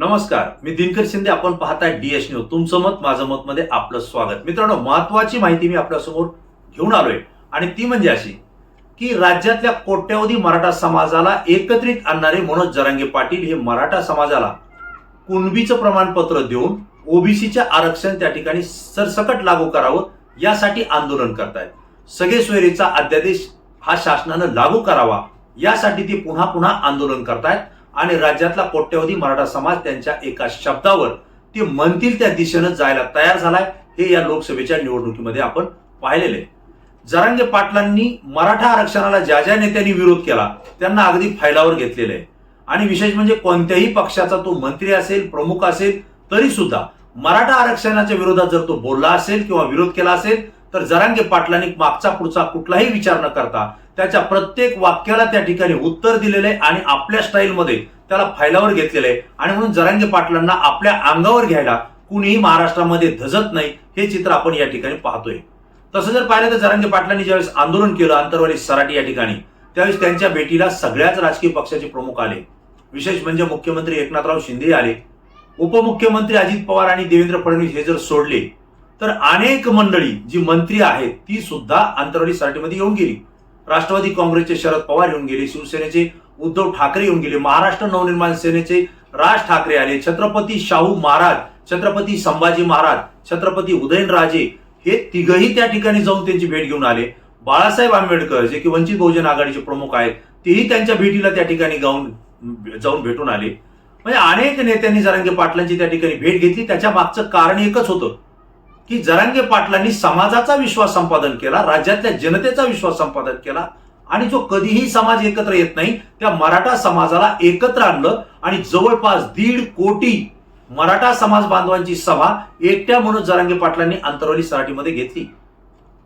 नमस्कार मी दिनकर शिंदे आपण पाहताय डीएस न्यूज तुमचं मत माझं मत मध्ये आपलं स्वागत. मित्रांनो महत्वाची माहिती मी आपल्यासमोर घेऊन आलोय. आणि ती म्हणजे अशी की राज्यातल्या कोट्यवधी मराठा समाजाला एकत्रित आणणारे मनोज जरांगे पाटील हे मराठा समाजाला कुणबीचं प्रमाणपत्र देऊन ओबीसीचे आरक्षण त्या ठिकाणी सरसकट लागू करावं यासाठी आंदोलन करतायत. सगळे सोयरीचा अध्यादेश हा शासनानं लागू करावा यासाठी ते पुन्हा पुन्हा आंदोलन करतायत. आणि राज्यातला कोट्यवधी मराठा समाज त्यांच्या एका शब्दावर ते म्हणतील त्या दिशेनं जायला तयार झालाय हे या लोकसभेच्या निवडणुकीमध्ये आपण पाहिलेले. जरांगे पाटलांनी मराठा आरक्षणाला ज्या ज्या नेत्यांनी विरोध केला त्यांना अगदी फायलावर घेतलेलं आहे. आणि विशेष म्हणजे कोणत्याही पक्षाचा तो मंत्री असेल प्रमुख असेल तरी सुद्धा मराठा आरक्षणाच्या विरोधात जर तो बोलला असेल किंवा विरोध केला असेल तर जरांगे पाटलांनी मागचा पुढचा कुठलाही विचार न करता त्याच्या प्रत्येक वाक्याला त्या ठिकाणी उत्तर दिलेले आणि आपल्या स्टाईलमध्ये त्याला फायलावर घेतलेले. आणि म्हणून जरांगे पाटलांना आपल्या अंगावर घ्यायला कुणीही महाराष्ट्रामध्ये धजत नाही हे चित्र आपण या ठिकाणी पाहतोय. तसं जर पाहिलं तर जरांगे पाटलांनी ज्यावेळेस आंदोलन केलं आंतरवाली सराटी या ठिकाणी त्यावेळेस त्यांच्या भेटीला सगळ्याच राजकीय पक्षाचे प्रमुख आले. विशेष म्हणजे मुख्यमंत्री एकनाथराव शिंदे आले. उपमुख्यमंत्री अजित पवार आणि देवेंद्र फडणवीस हे जर सोडले तर अनेक मंडळी जी मंत्री आहेत ती सुद्धा आंतरवाली साठीमध्ये येऊन गेली. राष्ट्रवादी काँग्रेसचे शरद पवार येऊन गेले शिवसेनेचे उद्धव ठाकरे येऊन गेले महाराष्ट्र नवनिर्माण सेनेचे राज ठाकरे आले छत्रपती शाहू महाराज छत्रपती संभाजी महाराज छत्रपती उदयनराजे हे तिघही त्या ठिकाणी जाऊन त्यांची भेट घेऊन आले. बाळासाहेब आंबेडकर जे की वंचित बहुजन आघाडीचे प्रमुख आहेत तेही त्यांच्या भेटीला त्या ठिकाणी जाऊन जाऊन भेटून आले. म्हणजे अनेक नेत्यांनी जरांगे पाटलांची त्या ठिकाणी भेट घेतली त्याच्या मागचं कारण एकच होतं. की जरांगे पाटलांनी समाजाचा विश्वास संपादन केला राज्यातल्या जनतेचा विश्वास संपादन केला आणि जो कधीही समाज एकत्र येत नाही त्या मराठा समाजाला एकत्र आणलं आणि जवळपास दीड कोटी मराठा समाज बांधवांची सभा एकट्या म्हणून जरांगे पाटलांनी अंतरवली सराटीमध्ये घेतली.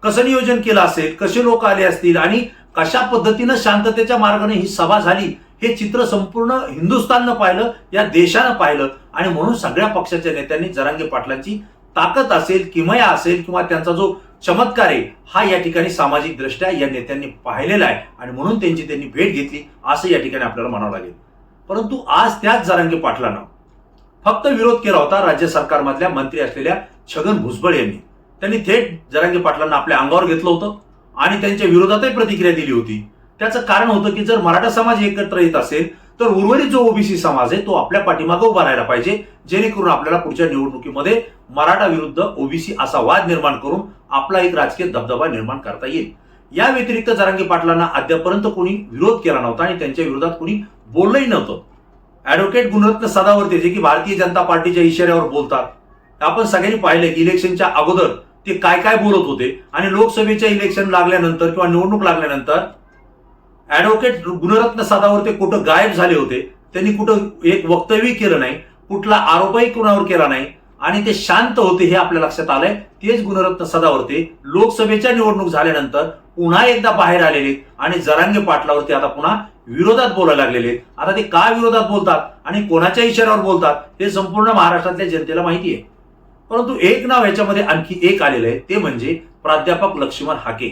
कसं नियोजन केलं असेल कसे लोक आले असतील आणि कशा पद्धतीनं शांततेच्या मार्गाने ही सभा झाली हे चित्र संपूर्ण हिंदुस्थाननं पाहिलं या देशानं पाहिलं आणि म्हणून सगळ्या पक्षाच्या नेत्यांनी जरांगे पाटलांची ताकद असेल किमया असेल किंवा त्यांचा जो चमत्कार आहे हा या ठिकाणी सामाजिक दृष्ट्या या नेत्यांनी पाहिलेला आहे आणि म्हणून त्यांची त्यांनी भेट घेतली असं या ठिकाणी आपल्याला म्हणावं लागेल. परंतु आज त्याच जरांगे पाटलांना फक्त विरोध केला होता राज्य सरकारमधल्या मंत्री असलेल्या छगन भुजबळ यांनी. त्यांनी थेट जरांगे पाटलांना आपल्या अंगावर घेतलं होतं आणि त्यांच्या विरोधातही प्रतिक्रिया दिली होती. त्याचं कारण होतं की जर मराठा समाज एकत्र येत असेल तर उर्वरित जो ओबीसी समाज आहे तो आपल्या पाठीमागे उभा राहायला पाहिजे. जेणेकरून आपल्याला पुढच्या निवडणुकीमध्ये मराठा विरुद्ध ओबीसी असा वाद निर्माण करून आपला एक राजकीय दबदबा निर्माण करता येईल. या व्यतिरिक्त जरांगी पाटलांना अद्यापर्यंत कोणी विरोध केला नव्हता आणि त्यांच्या विरोधात कोणी बोललंही नव्हतं. ऍडव्होकेट गुणरत्न सदावर्ते जे की भारतीय जनता पार्टीच्या इशाऱ्यावर बोलतात. आपण सगळ्यांनी पाहिलं की इलेक्शनच्या अगोदर ते काय काय बोलत होते आणि लोकसभेच्या इलेक्शन लागल्यानंतर किंवा निवडणूक लागल्यानंतर ॲडव्होकेट गुणरत्न सदावर्ते कुठं गायब झाले होते त्यांनी कुठं एक वक्तव्य केलं नाही कुठला आरोपही कुणावर केला नाही आणि ते शांत होते हे आपल्या लक्षात आलंय. तेच गुणरत्न सदावर्ते लोकसभेच्या निवडणूक झाल्यानंतर पुन्हा एकदा बाहेर आलेले आणि जरांगे पाटलावरती आता पुन्हा विरोधात बोलायला लागलेले. आता ते का विरोधात बोलतात आणि कोणाच्या इशाऱ्यावर बोलतात हे संपूर्ण महाराष्ट्रातल्या जनतेला माहिती आहे. परंतु एक नाव याच्यामध्ये आणखी एक आलेलं आहे ते म्हणजे प्राध्यापक लक्ष्मण हाके.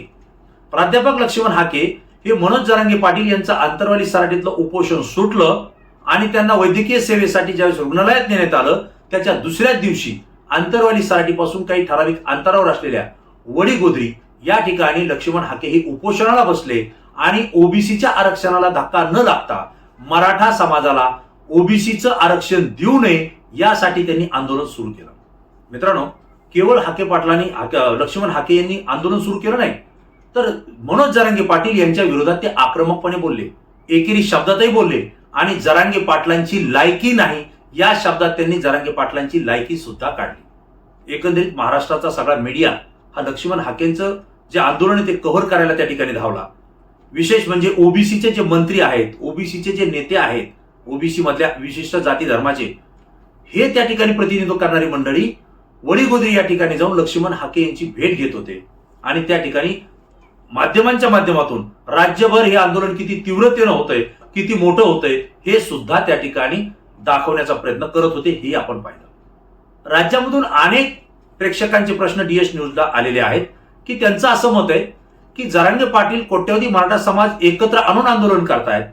प्राध्यापक लक्ष्मण हाके हे मनोज जरांगे पाटील यांचं आंतरवाली सराटीतलं उपोषण सुटलं आणि त्यांना वैद्यकीय सेवेसाठी ज्यावेळेस रुग्णालयात नेण्यात आलं त्याच्या दुसऱ्याच दिवशी आंतरवाली सराटीपासून काही ठराविक अंतरावर असलेल्या वडीगोद्री या ठिकाणी लक्ष्मण हाके हे उपोषणाला बसले आणि ओबीसीच्या आरक्षणाला धक्का न लागता मराठा समाजाला ओबीसीचं आरक्षण देऊ नये यासाठी त्यांनी आंदोलन सुरू केलं. मित्रांनो केवळ हाके पाटलांनी लक्ष्मण हाके यांनी आंदोलन सुरू केलं नाही तर मनोज जरांगे पाटील यांच्या विरोधात ते आक्रमकपणे बोलले. एकेरी शब्दातही बोलले. आणि जरांगे पाटलांची लायकी नाही या शब्दात त्यांनी जरांगे पाटलांची लायकी सुद्धा काढली. एकंदरीत महाराष्ट्राचा सगळा मीडिया हा लक्ष्मण हाकेंचं जे आंदोलन आहे ते कव्हर करायला त्या ठिकाणी धावला. विशेष म्हणजे ओबीसीचे जे मंत्री आहेत ओबीसीचे जे नेते आहेत ओबीसी मधल्या विशिष्ट जाती धर्माचे हे त्या ठिकाणी प्रतिनिधित्व करणारी मंडळी वडीगोद्री या ठिकाणी जाऊन लक्ष्मण हाके यांची भेट घेत होते. आणि त्या ठिकाणी माध्यमांच्या माध्यमातून राज्यभर हे आंदोलन किती तीव्रतेनं होतंय किती मोठं होतंय हे सुद्धा त्या ठिकाणी दाखवण्याचा प्रयत्न करत होते हे आपण पाहिलं. राज्यामधून अनेक प्रेक्षकांचे प्रश्न डीएस न्यूजला आलेले आहेत की त्यांचं असं मत आहे की जरांगे पाटील कोट्यवधी मराठा समाज एकत्र आणून आंदोलन करतायत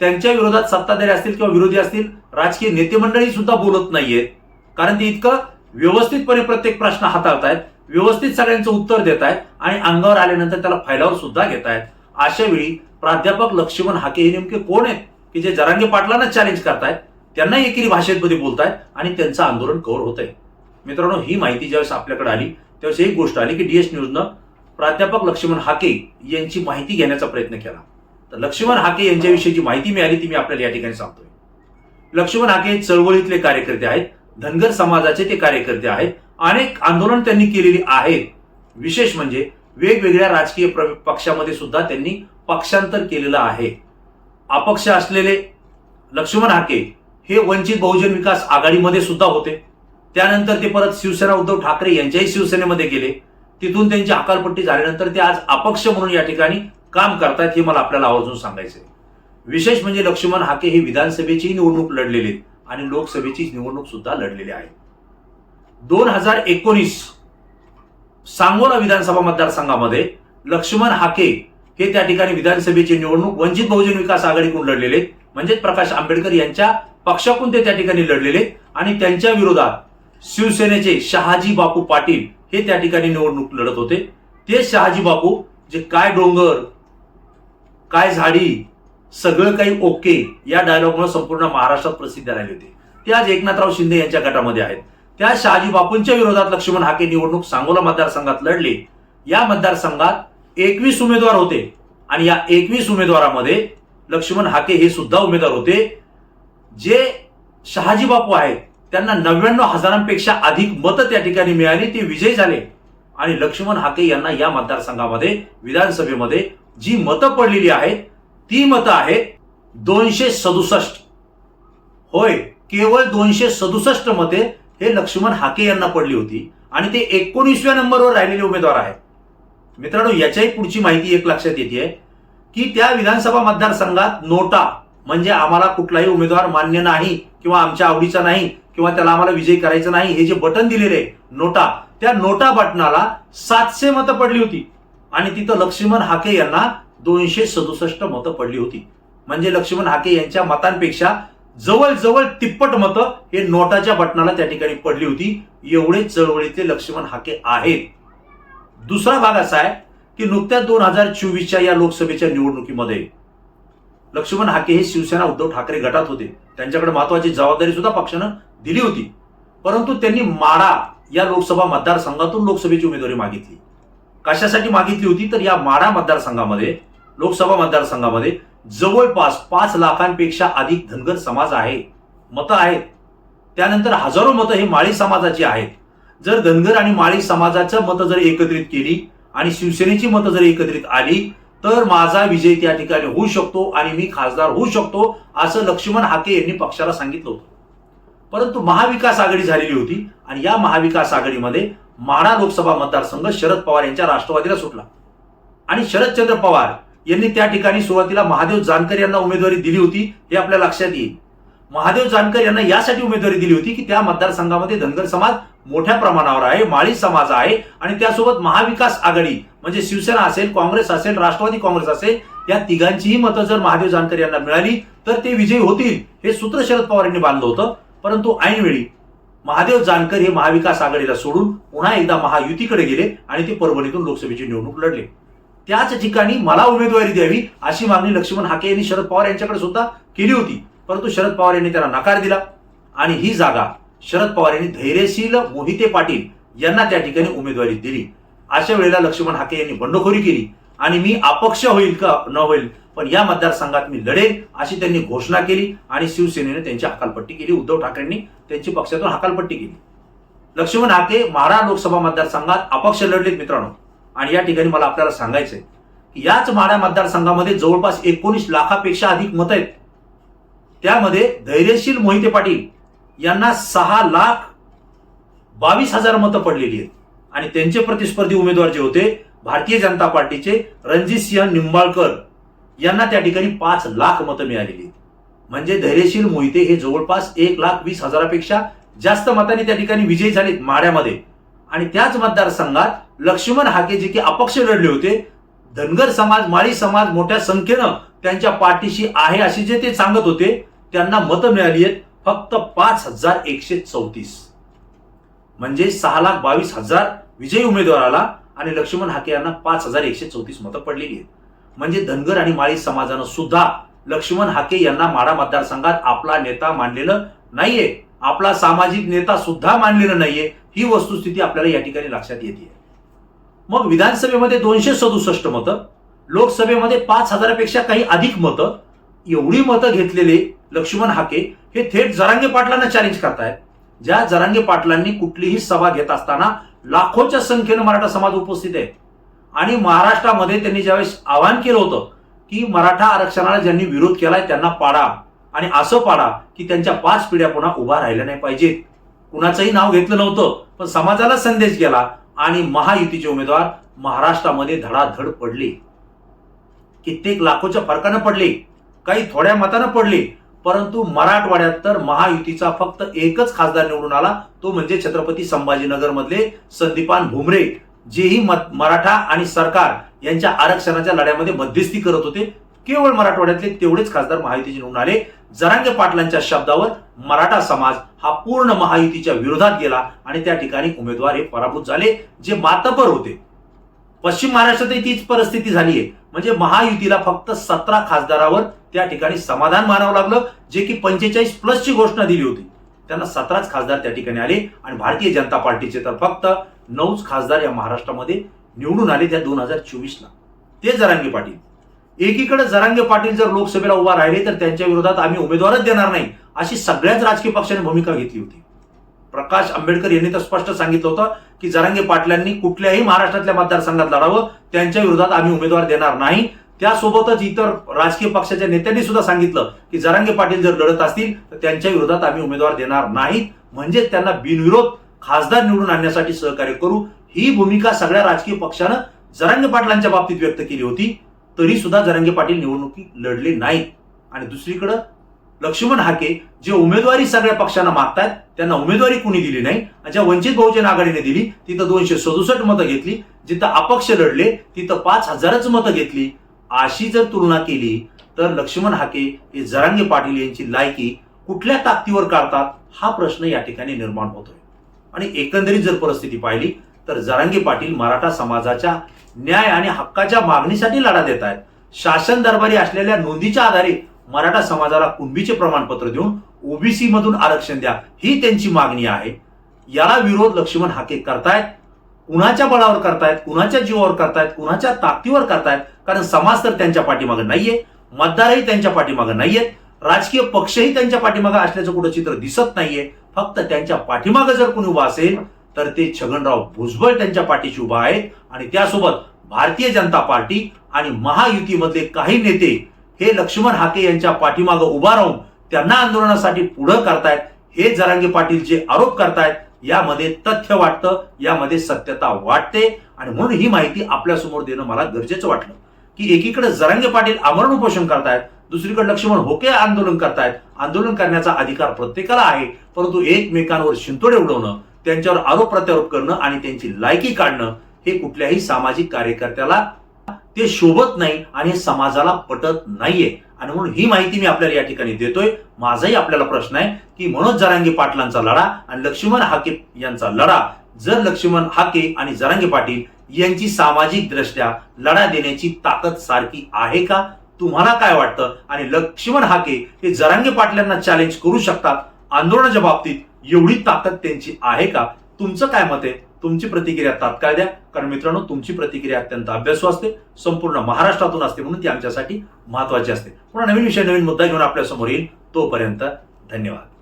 त्यांच्या विरोधात सत्ताधारी असतील किंवा विरोधी असतील राजकीय नेते मंडळी सुद्धा बोलत नाहीयेत कारण ते इतकं व्यवस्थितपणे प्रत्येक प्रश्न हाताळतायत व्यवस्थित सगळ्यांचं उत्तर देत आहेत आणि अंगावर आल्यानंतर त्याला फायलावर सुद्धा घेत आहेत अशा वेळी प्राध्यापक लक्ष्मण हाके हे नेमके कोण आहेत? की जे जरांगे पाटलांना चॅलेंज करतायत त्यांना एकेरी भाषेमध्ये बोलतायत आणि त्यांचं आंदोलन कव्हर होत आहे मित्रांनो ही माहिती ज्यावेळेस आपल्याकडे आली त्यावेळेस एक गोष्ट आली की डीएस न्यूजनं प्राध्यापक लक्ष्मण हाके यांची माहिती घेण्याचा प्रयत्न केला. तर लक्ष्मण हाके यांच्याविषयी जी माहिती मिळाली ती मी आपल्याला या ठिकाणी सांगतोय. लक्ष्मण हाके चळवळीतले कार्यकर्ते आहेत धनगर समाजाचे ते कार्यकर्ते आहेत अनेक आंदोलन त्यांनी केलेली आहेत. विशेष म्हणजे वेगवेगळ्या राजकीय प्र- पक्षामध्ये सुद्धा त्यांनी पक्षांतर केलेलं आहे. अपक्ष असलेले लक्ष्मण हाके हे वंचित बहुजन विकास आघाडीमध्ये सुद्धा होते. त्यानंतर ते परत शिवसेना उद्धव ठाकरे यांच्याही शिवसेनेमध्ये गेले. तिथून त्यांची अकालपट्टी झाल्यानंतर ते आज अपक्ष म्हणून या ठिकाणी काम करतायत हे मला आपल्याला आवर्जून सांगायचे विशेष म्हणजे लक्ष्मण हाके हे विधानसभेची निवडणूक लढलेले आहेत आणि लोकसभेची निवडणूक सुद्धा लढलेली आहे. दोन हजार एकोणीस सांगोला विधानसभा मतदारसंघामध्ये लक्ष्मण हाके हे त्या ठिकाणी विधानसभेची निवडणूक वंचित बहुजन विकास आघाडीकडून लढलेले म्हणजेच प्रकाश आंबेडकर यांच्या पक्षाकडून ते त्या ठिकाणी लढलेले आणि त्यांच्या विरोधात शिवसेनेचे शहाजी बापू पाटील हे त्या ठिकाणी निवडणूक लढत होते. ते शहाजी बापू जे काय डोंगर काय झाडी सगळं काही ओके या डायलॉगमुळे संपूर्ण महाराष्ट्रात प्रसिद्ध राहिले होते. ते आज एकनाथराव शिंदे यांच्या गटामध्ये आहेत. त्या शहाजी बापूंच्या विरोधात लक्ष्मण हाके निवडणूक सांगोला मतदारसंघात लढले. या मतदारसंघात एकवीस उमेदवार होते आणि या एकवीस उमेदवारामध्ये लक्ष्मण हाके हे सुद्धा उमेदवार होते. जे शहाजी बापू आहेत त्यांना नव्याण्णव हजारांपेक्षा अधिक मतं त्या ठिकाणी मिळाली ते विजयी झाले. आणि लक्ष्मण हाके यांना या मतदारसंघामध्ये विधानसभेमध्ये जी मतं पडलेली आहेत ती मतं आहेत दोनशे सदुसष्ट. होय केवळ दोनशे सदुसष्ट मते हे लक्ष्मण हाके यांना पडली होती आणि ते एकोणीसव्या नंबरवर राहिलेले उमेदवार आहेत. मित्रांनो याच्याही पुढची माहिती एक लक्षात येते की त्या विधानसभा मतदारसंघात नोटा म्हणजे आम्हाला कुठलाही उमेदवार मान्य नाही किंवा आमच्या आवडीचा नाही किंवा त्याला आम्हाला विजयी करायचा नाही हे जे बटन दिलेले नोटा त्या नोटा बटनाला सातशे मतं पडली होती. आणि तिथं लक्ष्मण हाके यांना दोनशे सदुसष्ट मतं पडली होती. म्हणजे लक्ष्मण हाके यांच्या मतांपेक्षा जवळजवळ तिप्पट मतं हे नोटाच्या बटनाला त्या ठिकाणी पडली होती. एवढे चळवळीतले लक्ष्मण हाके आहेत. दुसरा भाग असा आहे की नुकत्याच दोन हजार चोवीसच्या या लोकसभेच्या निवडणुकीमध्ये लक्ष्मण हाके हे शिवसेना उद्धव ठाकरे गटात होते. त्यांच्याकडे महत्वाची जबाबदारी सुद्धा पक्षानं दिली होती. परंतु त्यांनी माडा या लोकसभा मतदारसंघातून लोकसभेची उमेदवारी मागितली. कशासाठी मागितली होती? तर या माडा मतदारसंघामध्ये लोकसभा मतदारसंघामध्ये जवळपास पाच लाखांपेक्षा अधिक धनगर समाज आहे मतं आहेत. त्यानंतर हजारो मतं हे माळी समाजाची आहेत. जर धनगर आणि माळी समाजाचं मतं जर एकत्रित केली आणि शिवसेनेची मतं जर एकत्रित आली तर माझा विजय त्या ठिकाणी होऊ शकतो आणि मी खासदार होऊ शकतो असं लक्ष्मण हाके यांनी पक्षाला सांगितलं होतं. परंतु महाविकास आघाडी झालेली होती आणि या महाविकास आघाडीमध्ये माढा लोकसभा मतदारसंघ शरद पवार यांच्या राष्ट्रवादीला सुटला. आणि शरदचंद्र पवार यांनी त्या ठिकाणी सुरुवातीला महादेव जानकर यांना उमेदवारी दिली होती हे आपल्या लक्षात येईल. महादेव जानकर यांना यासाठी उमेदवारी दिली होती की त्या मतदारसंघामध्ये धनगर समाज मोठ्या प्रमाणावर आहे माळी समाज आहे आणि त्यासोबत महाविकास आघाडी म्हणजे शिवसेना असेल काँग्रेस असेल राष्ट्रवादी काँग्रेस असेल या तिघांचीही मतं जर महादेव जानकर यांना मिळाली तर ते विजयी होतील हे सूत्र शरद पवार यांनी बांधलं होतं. परंतु ऐनवेळी महादेव जानकर हे महाविकास आघाडीला सोडून पुन्हा एकदा महायुतीकडे गेले आणि ते परभणीतून लोकसभेची निवडणूक लढले. त्याच ठिकाणी मला उमेदवारी द्यावी अशी मागणी लक्ष्मण हाके यांनी शरद पवार यांच्याकडे सुद्धा केली होती. परंतु शरद पवार यांनी त्याला नकार दिला. आणि ही जागा शरद पवार यांनी धैर्यशील मोहिते पाटील यांना त्या ठिकाणी उमेदवारी दिली. अशा वेळेला लक्ष्मण हाके यांनी बंडखोरी केली. आणि मी अपक्ष होईल का न होईल पण या मतदारसंघात मी लढेल अशी त्यांनी घोषणा केली आणि शिवसेनेने त्यांची हकालपट्टी केली. उद्धव ठाकरेंनी त्यांची पक्षातून हकालपट्टी केली. लक्ष्मण हाके माढा लोकसभा मतदारसंघात अपक्ष लढलेत मित्रांनो. आणि या ठिकाणी मला आपल्याला सांगायचंय की याच माढा मतदारसंघामध्ये जवळपास एकोणीस लाखापेक्षा अधिक मत आहेत. त्यामध्ये धैर्यशील मोहिते पाटील यांना सहा लाख बावीस हजार मतं पडलेली आहेत. आणि त्यांचे प्रतिस्पर्धी उमेदवार जे होते भारतीय जनता पार्टीचे रणजित सिंह निंबाळकर यांना त्या ठिकाणी पाच लाख मतं मिळालेली आहेत. म्हणजे धैर्यशील मोहिते हे जवळपास एक लाख वीस हजारापेक्षा जास्त मतांनी त्या ठिकाणी विजयी झालेत माढ्यामध्ये. आणि त्याच मतदारसंघात लक्ष्मण हाके जे की अपक्ष लढले होते धनगर समाज माळी समाज मोठ्या संख्येनं त्यांच्या पाठीशी आहे असे जे ते सांगत होते त्यांना मतं मिळाली आहेत फक्त पाच हजार एकशे चौतीस. म्हणजे सहा लाख बावीस हजार विजयी उमेदवाराला आणि लक्ष्मण हाके यांना पाच हजार एकशे चौतीस मतं पडलेली आहेत. म्हणजे धनगर आणि माळी समाजानं सुद्धा लक्ष्मण हाके यांना माडा मतदारसंघात आपला नेता मानलेलं नाहीये. आपला सामाजिक नेता सुद्धा मानलेला नाहीये ही वस्तुस्थिती आपल्याला या ठिकाणी लक्षात येते मग विधानसभेमध्ये दोनशे सदुसष्ट मतं लोकसभेमध्ये पाच हजारापेक्षा काही अधिक मतं एवढी मतं घेतलेले लक्ष्मण हाके हे थेट जरांगे पाटलांना चॅलेंज करतायत. ज्या जरांगे पाटलांनी कुठलीही सभा घेत असताना लाखोच्या संख्येनं मराठा समाज उपस्थित आहे. आणि महाराष्ट्रामध्ये त्यांनी ज्यावेळेस आवाहन केलं होतं की मराठा आरक्षणाला ज्यांनी विरोध केलाय त्यांना पाडा. आणि असं पाडा की त्यांच्या पाच पिढ्या पुन्हा उभा राहिल्या नाही पाहिजेत. कुणाचंही नाव घेतलं नव्हतं पण समाजाला संदेश गेला आणि महायुतीचे उमेदवार महाराष्ट्रामध्ये धडाधड पडले. कित्येक लाखोच्या फरकानं पडले काही थोड्या मतानं पडले परंतु मराठवाड्यात तर महायुतीचा फक्त एकच खासदार निवडून आला तो म्हणजे छत्रपती संभाजीनगर मधले संदीपान भुमरे जेही मराठा आणि सरकार यांच्या आरक्षणाच्या लढ्यामध्ये मध्यस्थी करत होते केवळ मराठवाड्यातले तेवढेच खासदार महायुतीचे निवडून आले. जरांगे पाटलांच्या शब्दावर मराठा समाज हा पूर्ण महायुतीच्या विरोधात गेला आणि त्या ठिकाणी उमेदवार हे पराभूत झाले जे मातबर होते. पश्चिम महाराष्ट्रातही तीच परिस्थिती झाली आहे म्हणजे महायुतीला फक्त सतरा खासदारावर त्या ठिकाणी समाधान मानावं लागलं जे की पंचेचाळीस प्लसची घोषणा दिली होती. त्यांना सतराच खासदार त्या ठिकाणी आले आणि भारतीय जनता पार्टीचे तर फक्त नऊच खासदार या महाराष्ट्रामध्ये निवडून आले त्या दोन हजार चोवीसला. ते जरांगे पाटील. एकीकडे जरांगे पाटील जर लोकसभेला उभा राहिले तर त्यांच्या विरोधात आम्ही उमेदवारच देणार नाही अशी सगळ्याच राजकीय पक्षाने भूमिका घेतली होती. प्रकाश आंबेडकर यांनी तर स्पष्ट सांगितलं होतं की जरांगे पाटलांनी कुठल्याही महाराष्ट्रातल्या मतदारसंघात लढावं त्यांच्या विरोधात आम्ही उमेदवार देणार नाही. त्यासोबतच इतर राजकीय पक्षाच्या नेत्यांनी सुद्धा सांगितलं की जरांगे पाटील जर लढत असतील तर त्यांच्या विरोधात आम्ही उमेदवार देणार नाहीत म्हणजे त्यांना बिनविरोध खासदार निवडून आणण्यासाठी सहकार्य करू. ही भूमिका सगळ्या राजकीय पक्षानं जरांगे पाटलांच्या बाबतीत व्यक्त केली होती. तरी सुद्धा जरांगे पाटील निवडणुकी लढले नाहीत. आणि दुसरीकडं लक्ष्मण हाके जे उमेदवारी सगळ्या पक्षांना मागतायत त्यांना उमेदवारी कुणी दिली नाही. आणि ज्या वंचित बहुजन आघाडीने दिली तिथं दोनशे सदुसष्ट मतं घेतली. जिथं अपक्ष लढले तिथं पाच हजारच मतं घेतली. अशी जर तुलना केली तर लक्ष्मण हाके हे जरांगे पाटील यांची लायकी कुठल्या ताकदीवर काढतात हा प्रश्न या ठिकाणी निर्माण होतोय. आणि एकंदरीत जर परिस्थिती पाहिली तर जरांगी पाटील मराठा समाजाच्या न्याय आणि हक्काच्या मागणीसाठी लढा देत आहेत. शासन दरबारी असलेल्या नोंदीच्या आधारे मराठा समाजाला कुणबीचे प्रमाणपत्र देऊन ओबीसी मधून आरक्षण द्या ही त्यांची मागणी आहे. याला विरोध लक्ष्मण हाके करतायत कुणाच्या बळावर करतायत कुणाच्या जीवावर करतायत कुणाच्या ताकदीवर करतायत कारण समाज तर त्यांच्या पाठीमागे नाहीये मतदारही त्यांच्या पाठीमागे नाहीयेत राजकीय पक्षही त्यांच्या पाठीमागे असल्याचं कुठं चित्र दिसत नाहीये फक्त त्यांच्या पाठीमागे जर कोणी उभा असेल तर ते छगनराव भुजबळ त्यांच्या पाठीशी उभा आहेत आणि त्यासोबत भारतीय जनता पार्टी आणि महायुतीमधले काही नेते हे लक्ष्मण हाके यांच्या पाठीमागं उभा राहून त्यांना आंदोलनासाठी पुढं करतायत हे जरांगे पाटील जे आरोप करतायत यामध्ये तथ्य वाटतं यामध्ये सत्यता वाटते. आणि म्हणून ही माहिती आपल्यासमोर देणं मला गरजेचं वाटलं. की एकीकडे जरांगे पाटील आमरण उपोषण करतायत दुसरीकडे लक्ष्मण होके आंदोलन करतायत. आंदोलन करण्याचा अधिकार प्रत्येकाला आहे परंतु एकमेकांवर शिंतोडे उडवणं त्यांच्यावर आरोप प्रत्यारोप करणं आणि त्यांची लायकी काढणं हे कुठल्याही सामाजिक कार्यकर्त्याला ते शोभत नाही आणि हे समाजाला पटत नाहीये. आणि म्हणून ही माहिती मी आपल्याला या ठिकाणी देतोय. माझाही आपल्याला प्रश्न आहे की मनोज जरांगे पाटलांचा लढा आणि लक्ष्मण हाके यांचा लढा जर लक्ष्मण हाके आणि जरांगे पाटील यांची सामाजिक दृष्ट्या लढा देण्याची ताकद सारखी आहे का? तुम्हाला काय वाटतं? आणि लक्ष्मण हाके हे जरांगे पाटलांना चॅलेंज करू शकतात? आंदोलनाच्या बाबतीत एवढी ताकद त्यांची आहे का? तुमचं काय मत आहे? तुमची प्रतिक्रिया तात्काळ द्या. कारण मित्रांनो तुमची प्रतिक्रिया अत्यंत अभ्यासू असते संपूर्ण महाराष्ट्रातून असते म्हणून ती आमच्यासाठी महत्वाची असते. पुन्हा नवीन विषय नवीन मुद्दा घेऊन आपल्यासमोर येईल. तोपर्यंत धन्यवाद.